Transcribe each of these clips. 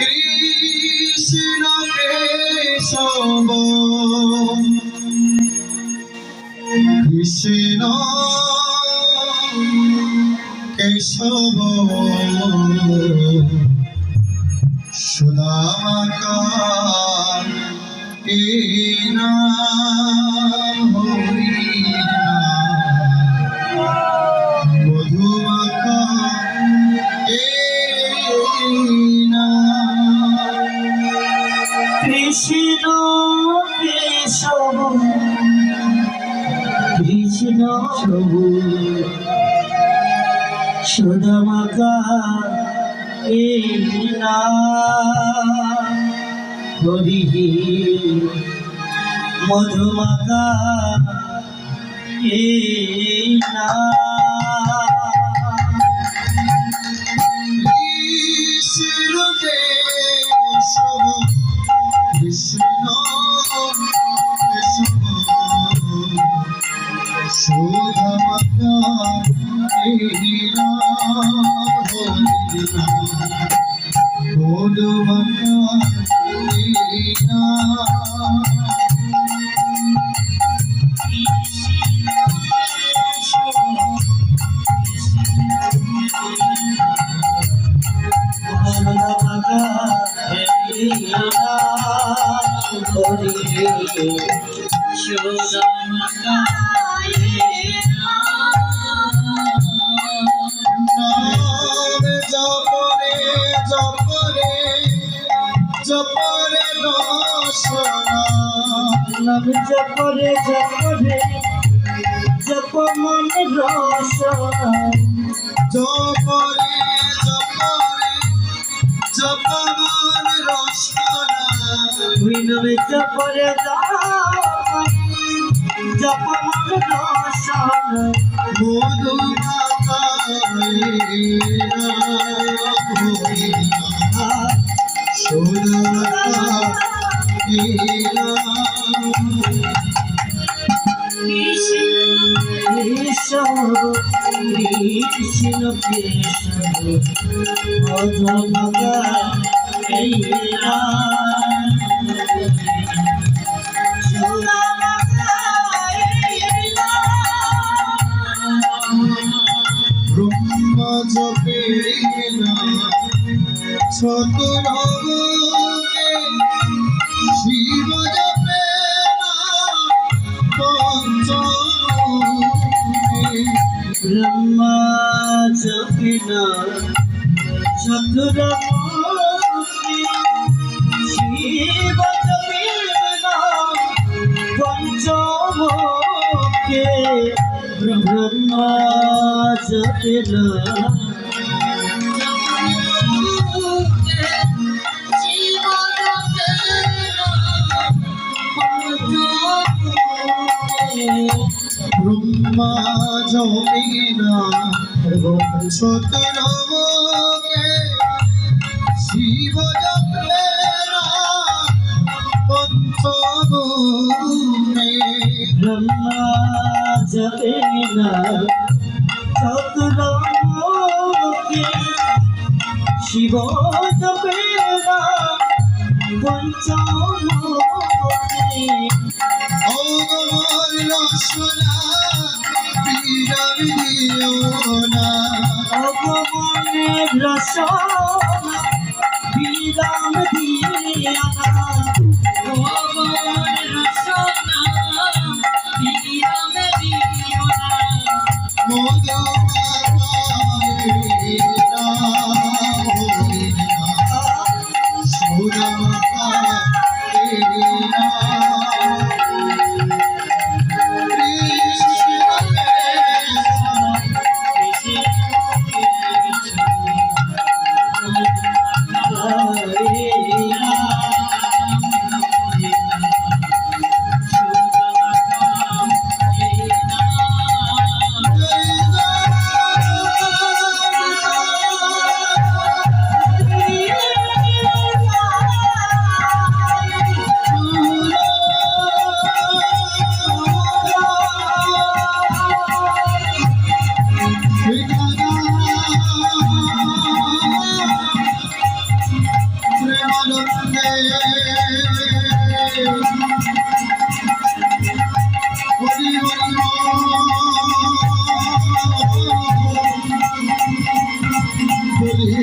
কৃষ্ণ কেশব কৃষ্ণ কেশব সুদামাকা এই কৃষ্ণ সুদামাকা এই নাম হরি মধুমাকা এই নাম নাম জপরে জপরে জপরে রসনা জপরে জপরে জপ মন রস। নামে জপরে জপ মন রস মধু মাতায় পঞ্চমুখে ব্রহ্মা জপিন ব্রহ্মা জপে না সতরকে জপে না পঞ্চমুখে ব্রহ্মা জপিন চতুর শিব জপিন পঞ্চমুখে অগমর রসনা বিরাম দিও না ভগবানের রসনা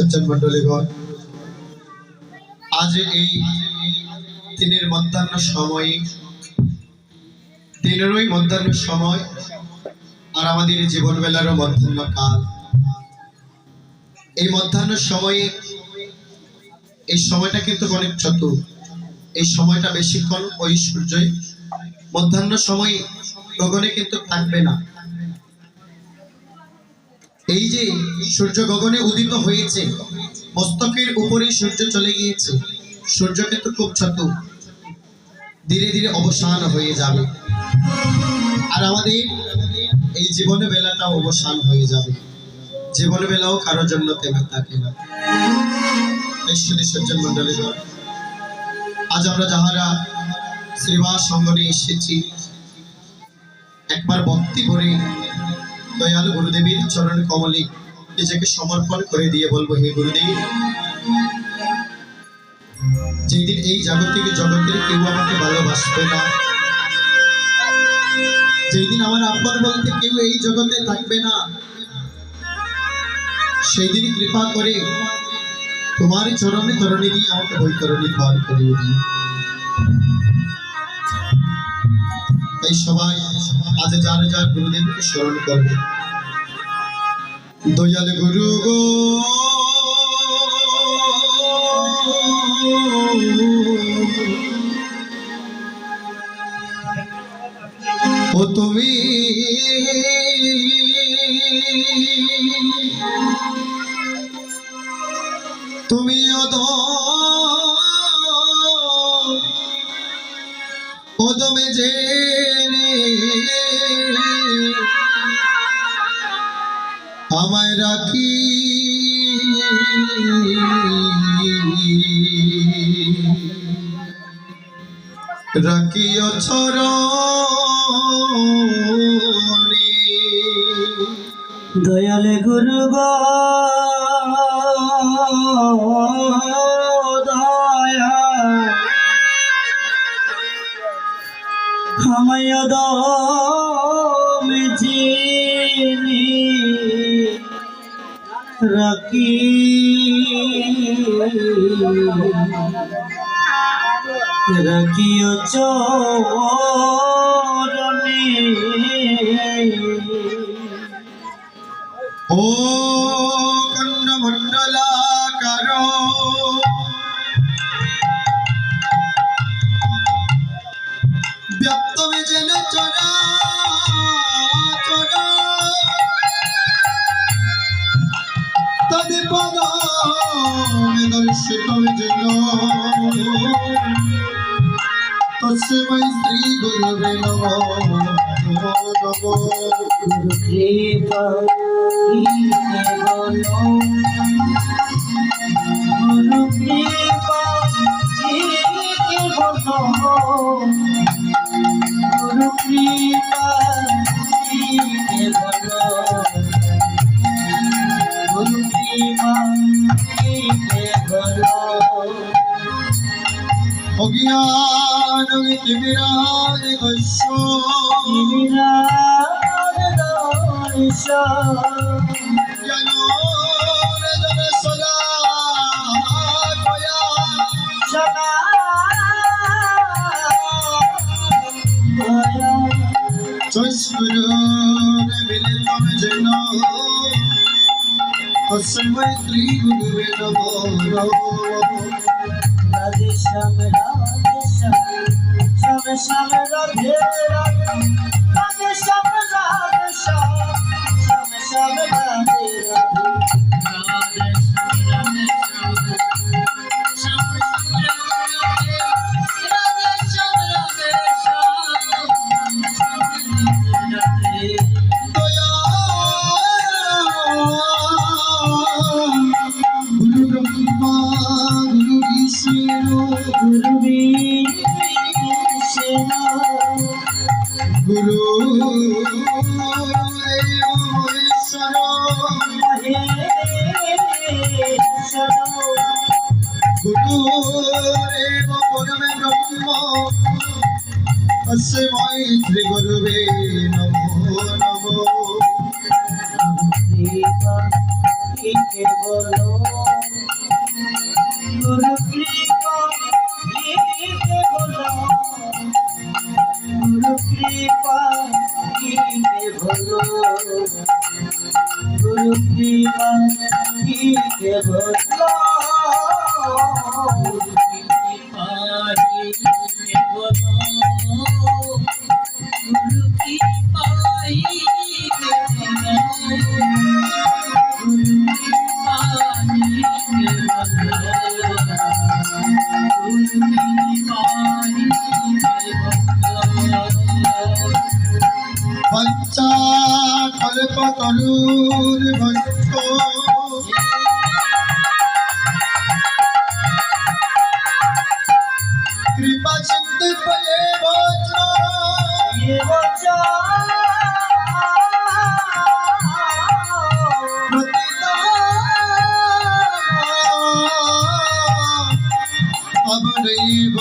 সজ্জন মন্ডলীগণ আজ এই দিনের মধ্যাহ্ন সময়ে, দিনেরই মধ্যাহ্ন সময় আর আমাদের জীবন বেলারও মধ্যাহ্ন কাল। এই মধ্যাহ্ন সময়ে এই সময়টা কিন্তু অনেক চতুর। এই সময়টা বেশিক্ষণ ওই সূর্যই। মধ্যাহ্ন সময়ে গগনে কিন্তু থাকবে না। এই যে সূর্য গগনে উদিত হয়েছে, মস্তকের উপরে সূর্য চলে গিয়েছে। সূর্য কিন্তু খুব চতুর ধীরে ধীরে অবসান হয়ে যাবে। আর আমাদের এই জীবনে বেলাটাও অবসান হয়ে যাবে। জীবন বেলাও কারোর জন্য তেমন থাকে না। আজ আমরা যাহারা শ্রীবাস সঙ্গনে এসেছি, একবার ভক্তি করে দয়াল গুরুদেবীর চরণ কমলে নিজেকে সমর্পণ করে দিয়ে বলব হে গুরুদেব। যেদিন এই জাগতিক জগতের কেউ আমাকে ভালোবাসবে না, যেদিন আমার আপন বলতে কেউ এই জগতে থাকবে না সেই দিন কৃপা করে তোমার চরণে তরণী দিয়ে আমাকে বৈতরণী পার দিই তাই সবাই আজ যার যার গুরুদেবকে স্মরণ করবে। দয়াল গুরু গো। ও তুমি তুমি অদ কদমে আমায় রাখি। রাখিও চরণে। দয়ালে গুরু দয়া। আমায় দমে চিনি রাখি। রাখিও চরণে। ও তস্মৈ শ্রী গুরুবে নমঃ নমঃ গুরু কৃপা বলো গুরু কৃপা بمراد الشام بمراد دار الشام يا نور در صلاة يا شماء تشكرون بلتم جنو حسن ويقريب بنمو نادي الشام সামনে রাখে শিবায়ত্রী গুরুবে নমো নমো। বলো সর্ববৈষ্ণবৈব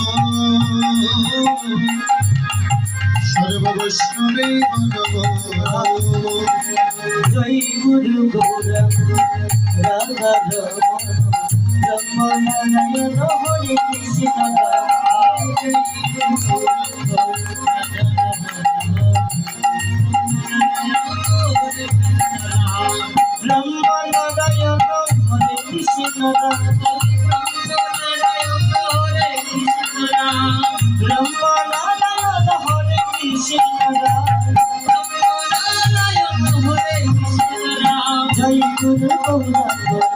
সর্ববৈষ্ণবৈব নম জয় গুরু গৌরা রাধা রমণ রমণ হরে কৃষ্ণ Thank you. जय गुरु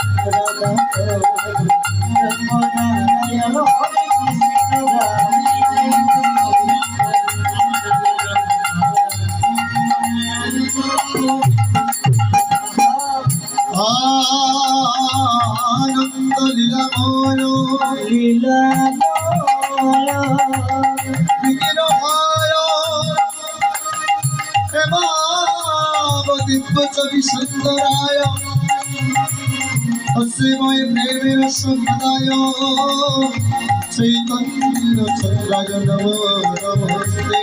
कविसुन्दराय तस्मै प्रेमेण सम्पदाय चैतन्यचन्द्राय नमो नमस्ते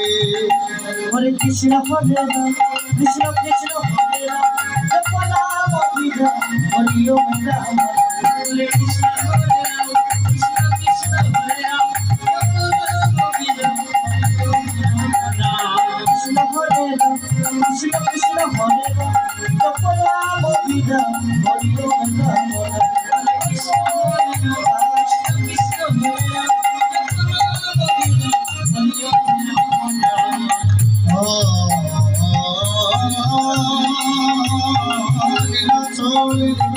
हरे कृष्ण हरे राम कृष्ण कृष्ण हरे राम जप राम हरि ओम राम हरे कृष्ण Thank you.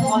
মন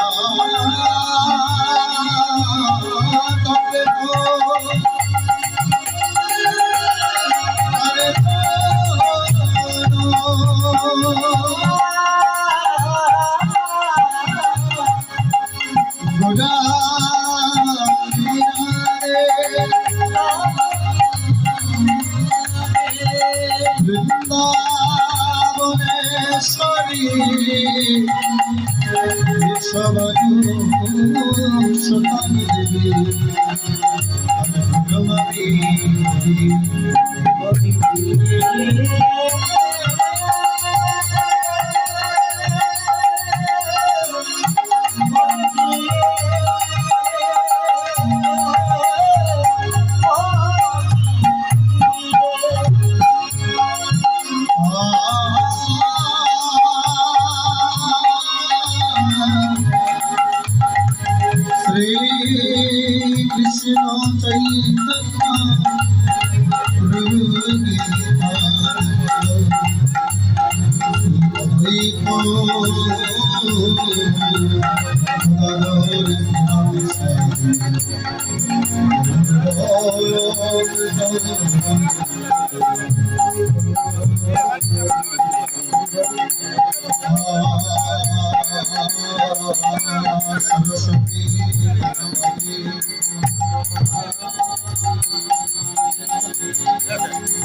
you.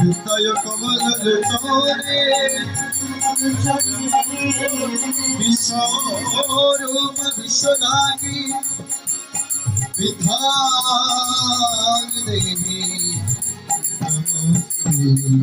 Está yo como la de বিশ্বরূপ বিশ্বনাথী বিধান দেবী নমস্তে